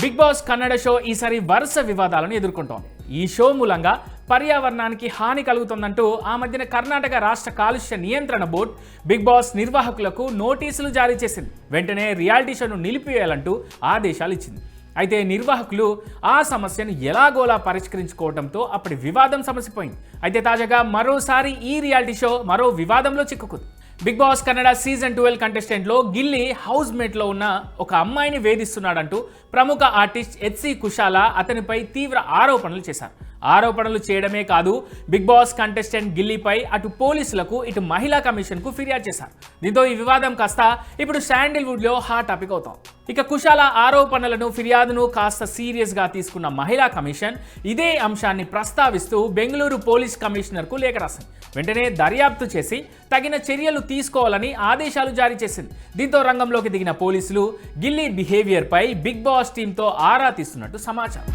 Big boss Kannada show ఈసారి వరుస వివాదాలను ఎదుర్కొంటోంది. ఈ షో మూలంగా పర్యావరణానికి హాని కలుగుతుందంటూ ఆ మధ్యన కర్ణాటక రాష్ట్ర కాలుష్య నియంత్రణ బోర్డు బిగ్ బాస్ నిర్వాహకులకు నోటీసులు జారీ చేసింది. వెంటనే రియాలిటీ షోను నిలిపివేయాలంటూ ఆదేశాలు ఇచ్చింది. అయితే నిర్వాహకులు ఆ సమస్యను ఎలాగోలా పరిష్కరించుకోవడంతో అప్పటి వివాదం సమసిపోయింది. అయితే తాజాగా మరోసారి ఈ రియాలిటీ షో మరో వివాదంలో చిక్కుకుంది. Big Boss Kannada season twelve కంటెస్టెంట్లో Gilli house మేట్లో ఉన్న ఒక అమ్మాయిని వేధిస్తున్నాడంటూ ప్రముఖ ఆర్టిస్ట్ హెచ్సి కుషాల అతనిపై తీవ్ర ఆరోపణలు చేశారు. ఆరోపణలు చేయడమే కాదు బిగ్ బాస్ కంటెస్టెంట్ గిల్లీపై అటు పోలీసులకు ఇటు మహిళా కమిషన్కు ఫిర్యాదు చేశారు. దీంతో ఈ వివాదం కాస్త ఇప్పుడు శాండిల్వుడ్లో హాట్ టాపిక్ అవుతాం ఇక కుశాల ఆరోపణలను ఫిర్యాదును కాస్త సీరియస్గా తీసుకున్న మహిళా కమిషన్ ఇదే అంశాన్ని ప్రస్తావిస్తూ బెంగళూరు పోలీస్ కమిషనర్కు లేఖ రాసింది. వెంటనే దర్యాప్తు చేసి తగిన చర్యలు తీసుకోవాలని ఆదేశాలు జారీ చేసింది. దీంతో రంగంలోకి దిగిన పోలీసులు గిల్లీ బిహేవియర్పై బిగ్ బాస్ టీంతో ఆరా తీస్తున్నట్టు సమాచారం.